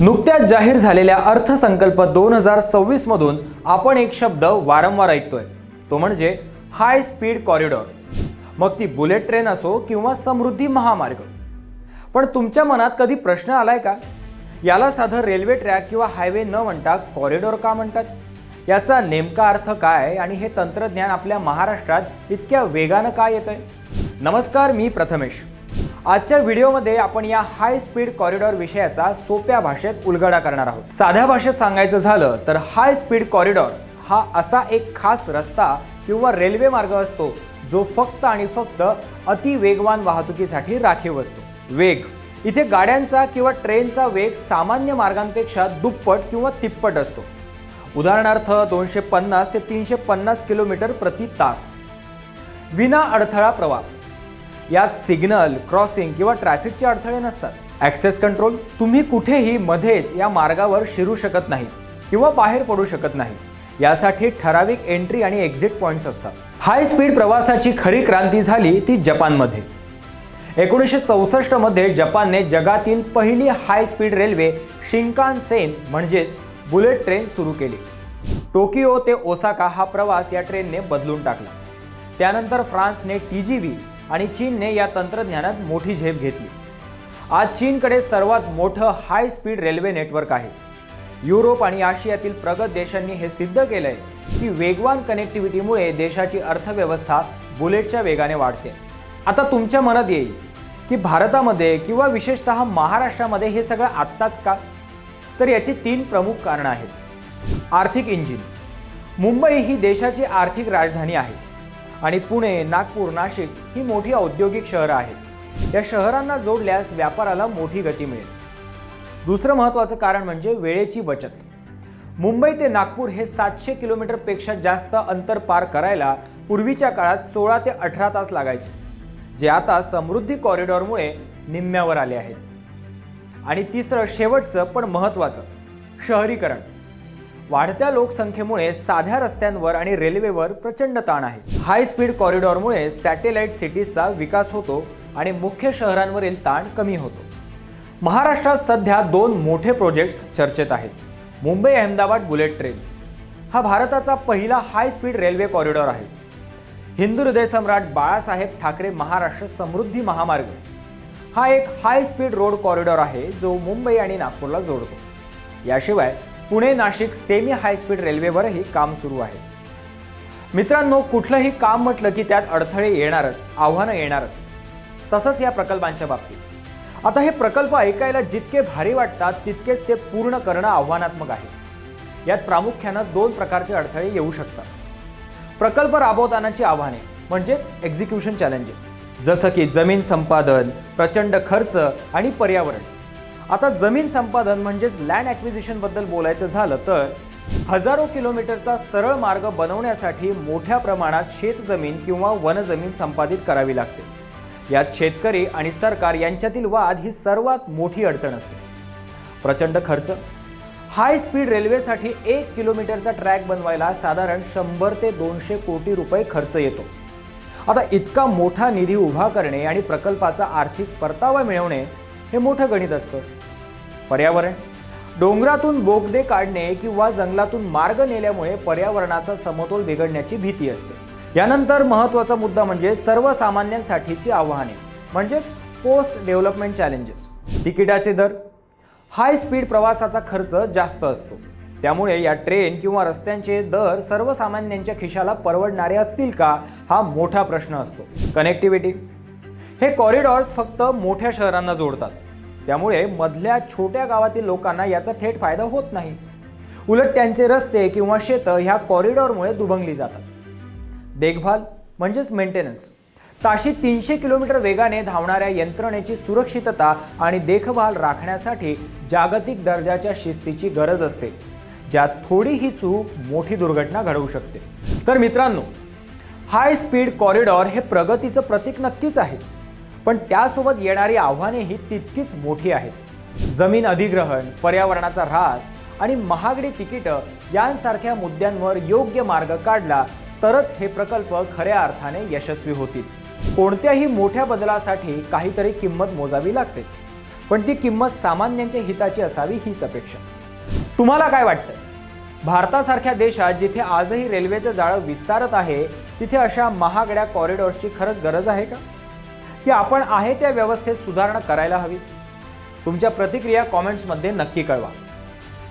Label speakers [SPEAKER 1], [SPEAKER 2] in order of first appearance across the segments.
[SPEAKER 1] नुकत्याच जाहीर झालेल्या अर्थसंकल्प दोन हजार सव्वीस मधून आपण एक शब्द वारंवार ऐकतोय. तो म्हणजे हाय स्पीड कॉरिडॉर मग ती बुलेट ट्रेन असो किंवा समृद्धी महामार्ग. पण तुमच्या मनात कधी प्रश्न आलाय का? याला साधं रेल्वे ट्रॅक किंवा हायवे न म्हणता कॉरिडॉर का म्हणतात? याचा नेमका अर्थ काय आणि हे तंत्रज्ञान आपल्या महाराष्ट्रात इतक्या वेगानं का येत आहे नमस्कार मी प्रथमेश. आजच्या व्हिडिओमध्ये आपण या हाय स्पीड कॉरिडॉर विषयाचा सोप्या भाषेत उलगडा करणार आहोत. साध्या भाषेत सांगायचं झालं तर हाय स्पीड कॉरिडॉर हा असा एक खास रस्ता किंवा रेल्वे मार्ग असतो जो फक्त आणि फक्त अति वेगवान वाहतुकीसाठी राखीव असतो. वेग. इथे गाड्यांचा किंवा ट्रेनचा वेग सामान्य मार्गांपेक्षा दुप्पट किंवा तिप्पट असतो. उदाहरणार्थ दोनशे पन्नास ते तीनशे पन्नास किलोमीटर प्रति तास. विना अडथळा प्रवास. यात सिग्नल क्रॉसिंग किंवा ट्रॅफिकचे अडथळे नसतात. ॲक्सेस कंट्रोल तुम्ही कुठेही मध्येच या मार्गावर शिरू शकत नाही किंवा बाहेर पडू शकत नाही. यासाठी ठराविक एंट्री आणि एक्झिट पॉईंट्स असतात. हाय स्पीड प्रवासाची खरी क्रांती झाली ती जपानमध्ये. एकोणीसशे चौसष्टमध्ये जपानने जगातील पहिली high speed railway Shinkansen म्हणजेच बुलेट ट्रेन सुरू केली. टोकियो ते ओसाका हा प्रवास या ट्रेनने बदलून टाकला. त्यानंतर फ्रान्सने टी जी व्ही आणि चीनने या तंत्रज्ञानात मोठी झेप घेतली. आज चीनकडे सर्वात मोठं हाय स्पीड रेल्वे नेटवर्क आहे. युरोप आणि आशियातील प्रगत देशांनी हे सिद्ध केलंय की वेगवान कनेक्टिव्हिटीमुळे देशाची अर्थव्यवस्था बुलेटच्या वेगाने वाढते. आता तुमच्या मनात येईल की भारतामध्ये किंवा विशेषतः महाराष्ट्रामध्ये हे सगळं आत्ताच का? तर याची तीन प्रमुख कारणं आहेत. आर्थिक इंजिन मुंबई ही देशाची आर्थिक राजधानी आहे. आणि पुणे नागपूर नाशिक ही मोठी औद्योगिक शहरं आहेत. या शहरांना जोडल्यास व्यापाराला मोठी गती मिळेल. दुसरं महत्त्वाचं कारण म्हणजे वेळेची बचत. मुंबई ते नागपूर हे सातशे किलोमीटरपेक्षा जास्त अंतर पार करायला पूर्वीच्या काळात सोळा ते अठरा तास लागायचे जे आता समृद्धी कॉरिडॉरमुळे निम्म्यावर आले आहेत. आणि तिसरं शेवटचं पण महत्त्वाचं शहरीकरण. वाढत्या लोकसंख्येमुळे साध्या रस्त्यांवर आणि रेल्वेवर प्रचंड ताण आहे. हाय स्पीड कॉरिडॉरमुळे सॅटेलाइट सिटीजचा विकास होतो आणि मुख्य शहरांवरील ताण कमी होतो. महाराष्ट्रात सध्या दोन मोठे प्रोजेक्ट्स चर्चेत आहेत. Mumbai Ahmedabad bullet train. हा भारताचा पहिला हाय स्पीड रेल्वे कॉरिडॉर आहे. हिंदू हृदय सम्राट बाळासाहेब ठाकरे महाराष्ट्र समृद्धी महामार्ग. हा एक हाय स्पीड रोड कॉरिडॉर आहे जो मुंबई आणि नागपूरला जोडतो. याशिवाय Pune Nashik semi high speed रेल्वेवरही काम सुरू आहे. मित्रांनो कुठलंही काम म्हटलं की त्यात अडथळे येणारच आव्हानं येणारच. तसंच या प्रकल्पांच्या बाबतीत. आता हे प्रकल्प ऐकायला जितके भारी वाटतात तितकेच ते पूर्ण करणं आव्हानात्मक आहे. यात प्रामुख्यानं दोन प्रकारचे अडथळे येऊ शकतात. प्रकल्प राबवतानाची आव्हाने म्हणजेच एक्झिक्युशन चॅलेंजेस जसं की जमीन संपादन प्रचंड खर्च आणि पर्यावरण. आता जमीन संपादन म्हणजेच लँड ॲक्विजिशनबद्दल बोलायचं झालं तर हजारो किलोमीटरचा सरळ मार्ग बनवण्यासाठी मोठ्या प्रमाणात शेतजमीन किंवा वनजमीन संपादित करावी लागते. यात शेतकरी आणि सरकार यांच्यातील वाद ही सर्वात मोठी अडचण असते. प्रचंड खर्च. हाय स्पीड रेल्वेसाठी एक किलोमीटरचा ट्रॅक बनवायला साधारण शंभर ते दोनशे कोटी रुपये खर्च येतो. आता इतका मोठा निधी उभा करणे आणि प्रकल्पाचा आर्थिक परतावा मिळवणे हे मोठं गणित असतं. पर्यावरण. डोंगरातून बोगदे काढणे किंवा जंगलातून मार्ग नेल्यामुळे पर्यावरणाचा समतोल बिघडण्याची भीती असते. यानंतर महत्त्वाचा मुद्दा म्हणजे सर्वसामान्यांसाठीची आव्हाने म्हणजेच पोस्ट डेव्हलपमेंट चॅलेंजेस. तिकिटाचे दर. हाय स्पीड प्रवासाचा खर्च जास्त असतो. त्यामुळे या ट्रेन किंवा रस्त्यांचे दर सर्वसामान्यांच्या खिशाला परवडणारे असतील का हा मोठा प्रश्न असतो. कनेक्टिव्हिटी. हे कॉरिडॉर्स फक्त मोठ्या शहरांना जोडतात. त्यामुळे मधल्या छोट्या गावातील लोकांना याचा थेट फायदा होत नाही. उलट त्यांचे रस्ते किंवा शेतं ह्या कॉरिडॉरमुळे दुभंगली जातात. देखभाल म्हणजेच मेंटेनन्स ताशी तीनशे किलोमीटर वेगाने धावणाऱ्या यंत्रणेची सुरक्षितता आणि देखभाल राखण्यासाठी जागतिक दर्जाच्या शिस्तीची गरज असते ज्यात थोडीही चूक मोठी दुर्घटना घडवू शकते. तर मित्रांनो हाय स्पीड कॉरिडॉर हे प्रगतीचं प्रतीक नक्कीच आहे. पण त्यासोबत येणारी आव्हानेही तितकीच मोठी आहेत. जमीन अधिग्रहण पर्यावरणाचा ऱ्हास आणि महागडी तिकीटं यांसारख्या मुद्द्यांवर योग्य मार्ग काढला तरच हे प्रकल्प खऱ्या अर्थाने यशस्वी होतील. कोणत्याही मोठ्या बदलासाठी काहीतरी किंमत मोजावी लागतेच. पण ती किंमत सामान्यांच्या हिताची असावी हीच अपेक्षा. तुम्हाला काय वाटतं? भारतासारख्या देशात जिथे आजही रेल्वेचं जाळं विस्तारत आहे तिथे अशा महागड्या कॉरिडॉर्सची खरंच गरज आहे का? की आपण आहे त्या व्यवस्थेत सुधारणा करायला हवी. तुमच्या प्रतिक्रिया कॉमेंट्समध्ये नक्की कळवा.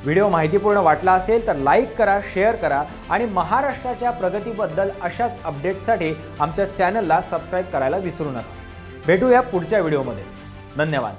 [SPEAKER 1] व्हिडिओ माहितीपूर्ण वाटला असेल तर लाईक करा शेअर करा आणि महाराष्ट्राच्या प्रगतीबद्दल अशाच अपडेट्ससाठी आमच्या चॅनलला सबस्क्राईब करायला विसरू नका. भेटूया पुढच्या व्हिडिओमध्ये. धन्यवाद.